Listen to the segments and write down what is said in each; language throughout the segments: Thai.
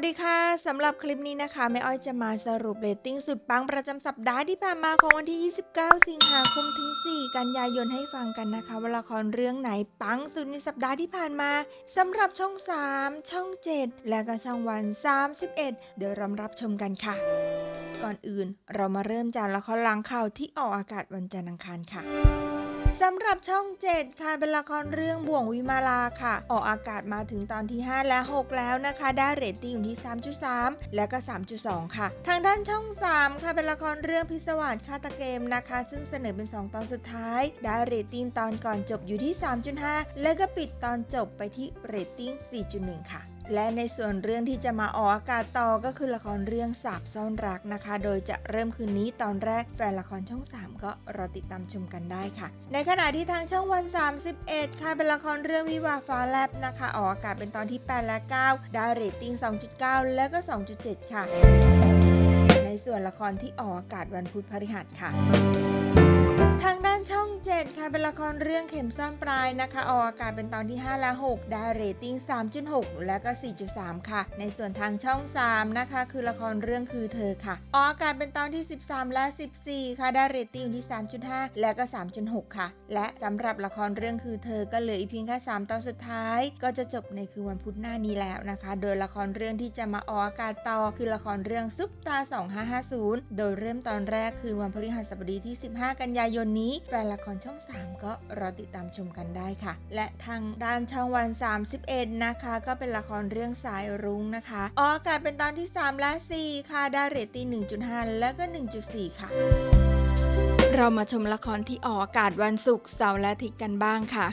วัสดีค่ะสำหรับคลิปนี้นะคะแม่อ้อยจะมาสรุปเรตติ้งสุดปังประจำสัปดาห์ที่ผ่านมาของวันที่ 29 สิงหาคมถึง 4 กันยายนให้ฟังกันนะคะว่าละครเรื่องไหนปังสุดในสัปดาห์ที่ผ่านมาสำหรับช่อง 3 ช่อง 7 และก็ช่องวัน 31 เดี๋ยวเรารับชมกันค่ะ ก่อนอื่นเรามาเริ่มจากละครหลังข่าวที่ออกอากาศวันจันทร์อังคารค่ะ สำหรับช่อง 7 ค่ะเป็นละครเรื่องบ่วงวิมาลาค่ะ ออกอากาศมาถึงตอนที่ 5 และ 6 แล้วนะคะ ได้เรตติ้งอยู่ที่ 3.3 และก็ 3.2 ค่ะ ทางด้านช่อง 3 ค่ะเป็นละครเรื่องพิศวาสฆาตเกมนะคะ ซึ่งเสนอเป็น 2 ตอนสุดท้าย ได้เรตติ้งตอนก่อนจบอยู่ที่ 3.5 และก็ปิดตอนจบไปที่เรตติ้ง 4.1 ค่ะ และในส่วนเรื่องที่จะมาออกอากาศต่อก็คือละครเรื่องสาบซ่อนรักนะคะ โดยจะเริ่มคืนนี้ตอนแรกแฟนละครช่อง 3 ก็รอติดตามชมกันได้ค่ะ ในขณะที่ทางช่องวัน 31 ค่ะเป็นละครเรื่องวิวาฟ้าแลบนะคะ ออกอากาศเป็นตอนที่ 8 และ 9 ได้เรตติ้ง 2.9 และก็ 2.7 ค่ะ ในส่วนละครที่ออกอากาศวันพุธพฤหัสค่ะ ทางด้านช่อง 7 ค่ะเป็นละครเรื่องเข็มซ่อนปลายนะคะออกอากาศเป็นตอนที่ 5 และ 6 ได้เรตติ้ง 3.6 และก็ 4.3 ค่ะ ในส่วนทางช่อง 3 นะคะ คือละครเรื่องคือเธอค่ะออกอากาศเป็นตอนที่ 13 และ 14 ค่ะ ได้เรตติ้งที่ 3.5 และก็ 3.6 ค่ะ และสำหรับละครเรื่องคือเธอก็เหลืออีกเพียงแค่ 3 ตอนสุดท้าย ก็จะจบในคืนวันพุธหน้านี้แล้วนะคะ โดยละครเรื่องที่จะมาออกอากาศต่อคือละครเรื่องซุปตา 2550 โดยเริ่มตอนแรกคือวันพฤหัสบดีที่ 15 กันยายนนี้แฟนละครช่อง 3 ก็รอติดตามชมกันได้ค่ะ และทางด้านช่องวัน 31 นะคะ ก็เป็นละครเรื่องสายรุ้งนะคะออกอากาศเป็นตอนที่ 3 และ 4 ค่ะได้เรตติ้ง1.5 และก็ 1.4 ค่ะเรามาชมละครที่ออกอากาศวันศุกร์เสาร์และอาทิตย์กันบ้างค่ะ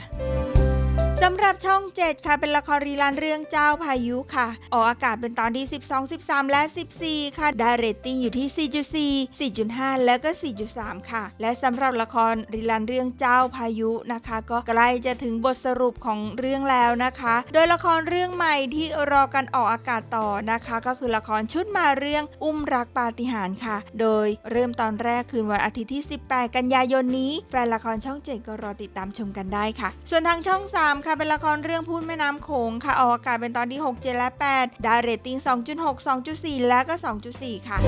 สำหรับช่อง 7 ค่ะ เป็นละครรีลันเรื่องเจ้าพายุค่ะ ออกอากาศเป็นตอนที่ 12 13 และ 14 ค่ะ ได้เรตติ้งอยู่ที่ 4.4 4.5 แล้วก็ 4.3 ค่ะ และสำหรับละครรีลันเรื่องเจ้าพายุนะคะ ก็ใกล้จะถึงบทสรุปของเรื่องแล้วนะคะ โดยละครเรื่องใหม่ที่รอกันออกอากาศต่อนะคะ ก็คือละครชุดมาเรื่องอุ้มรักปาฏิหาริย์ค่ะ โดยเริ่มตอนแรกคืนวันอาทิตย์ที่ 18 กันยายนนี้ แฟนละครช่อง 7 ก็รอติดตามชมกันได้ค่ะ ส่วนทางช่อง 3 ค่ะเป็นละครเรื่องพูดแม่น้ำโขงค่ะออกอากาศเป็นตอนที่6 7และ 8 ได้เรตติ้ง 2.6 2.4 และก็ 2.4 ค่ะ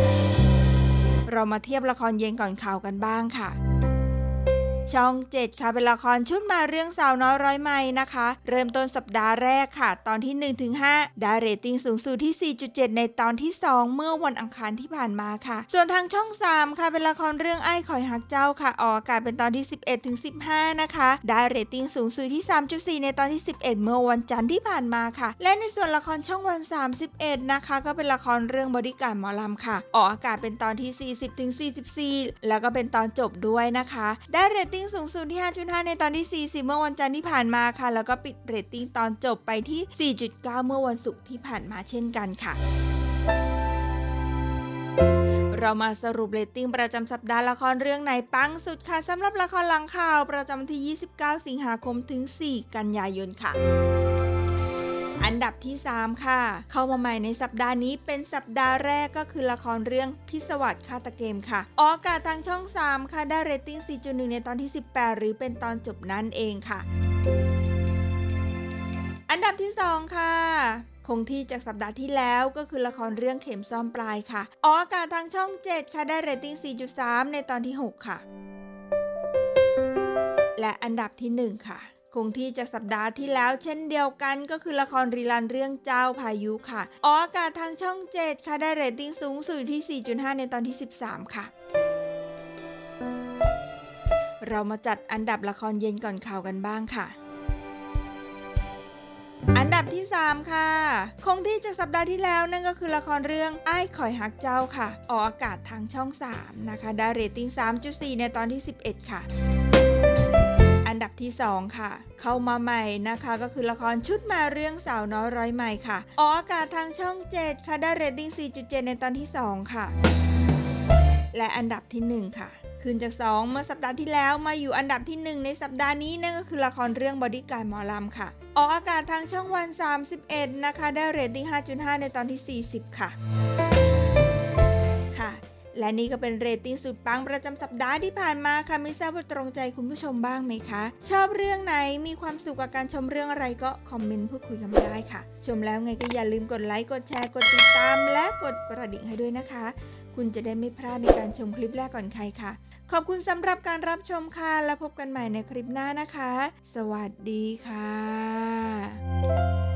เรามาเทียบละครเย็นก่อนข่าวกันบ้างค่ะ ช่อง7ค่ะเป็นละครชุดมาเรื่องสาวน้อยร้อยไม้นะคะ เริ่มต้นสัปดาห์แรกค่ะ ตอนที่ 1-5 ได้เรตติ้งสูงสุดที่ 4.7 ในตอนที่ 2 เมื่อวันอังคารที่ผ่านมาค่ะ ส่วนทางช่อง 3 ค่ะเป็นละครเรื่องไอ้ข่อยฮักเจ้าค่ะออกอากาศเป็นตอนที่ 11-15 นะคะ ได้เรตติ้งสูงสุดที่ 3.4 ในตอนที่ 11 เมื่อวันจันทร์ที่ผ่านมาค่ะ และในส่วนละครช่องวัน 31 นะคะ ก็เป็นละครเรื่องบริการหมอลำค่ะ ออกอากาศเป็นตอนที่ 40-44 แล้วก็เป็นตอนจบด้วยนะคะ ได้เรตติ้งงสูงสุดที่ 5.5 ในตอนที่ 40 เมื่อวันจันทร์ที่ผ่านมาค่ะ แล้วก็ปิดเรตติ้งตอนจบไปที่ 4.9 เมื่อวันศุกร์ที่ผ่านมาเช่นกันค่ะเรามาสรุปเรตติ้งประจำสัปดาห์ละครเรื่องไหนปังสุดค่ะสำหรับละครหลังข่าวประจำที่ 29 สิงหาคมถึง 4 กันยายนค่ะ อันดับที่ 3 ค่ะ เข้ามาใหม่ในสัปดาห์นี้เป็นสัปดาห์แรกก็คือละครเรื่องพิศวาสฆาตเกมค่ะออกอากาศทางช่อง 3 ค่ะได้เรตติ้ง 4.1 ในตอนที่ 18 หรือเป็นตอนจบนั่นเองค่ะ อันดับที่ 2 ค่ะคงที่จากสัปดาห์ที่แล้วก็คือละครเรื่องเข็มซ่อมปลายค่ะ ออกอากาศทางช่อง 7 ค่ะได้เรตติ้ง 4.3 ในตอนที่ 6 ค่ะ และอันดับที่ 1 ค่ะ คงที่จากสัปดาห์ที่แล้วเช่นเดียวกันก็คือละครรีลันเรื่องเจ้าพายุค่ะออกอากาศทางช่อง 7 ค่ะ ได้เรตติ้งสูงสุดที่ 4.5 ในตอนที่ 13 ค่ะ เรามาจัดอันดับละครเย็นก่อนข่าวกันบ้างค่ะอันดับที่ 3 ค่ะ คงที่จากสัปดาห์ที่แล้วนั่นก็คือละครเรื่องไอ้ข่อยฮักเจ้าค่ะ ออกอากาศทางช่อง 3 นะคะ ได้เรตติ้ง 3.4 ในตอนที่ 11 ค่ะ ดับที่ 2 ค่ะ เข้ามาใหม่นะคะก็คือละครชุดมาเรื่องสาวน้อยร้อยใหม่ค่ะออกอากาศทางช่อง 7 ค่ะ ได้เรตติ้ง 4.7 ในตอนที่ 2 ค่ะ และอันดับที่ 1 ค่ะขึ้นจาก 2 เมื่อสัปดาห์ที่แล้วมาอยู่อันดับที่ 1 ในสัปดาห์นี้นั่นก็คือละครเรื่องบอดี้การ์ดหมอลำค่ะ ออกอากาศทางช่องวัน 31 นะคะ ได้เรตติ้ง 5.5 ในตอนที่ 40 ค่ะค่ะ และนี่ก็เป็นเรตติ้งสุดปังประจำสัปดาห์ที่ผ่านมาค่ะไม่ทราบว่าตรงใจคุณผู้ชมบ้างไหมคะ ชอบเรื่องไหนมีความสุขกับการชมเรื่องอะไรก็คอมเมนต์พูดคุยกันได้ค่ะ ชมแล้วไงก็อย่าลืมกดไลค์กดแชร์กดติดตาม และกดกระดิ่งให้ด้วยนะคะ คุณจะได้ไม่พลาดในการชมคลิปแรกก่อนใครค่ะ ขอบคุณสำหรับการรับชมค่ะแล้วพบกันใหม่ในคลิปหน้านะคะ สวัสดีค่ะ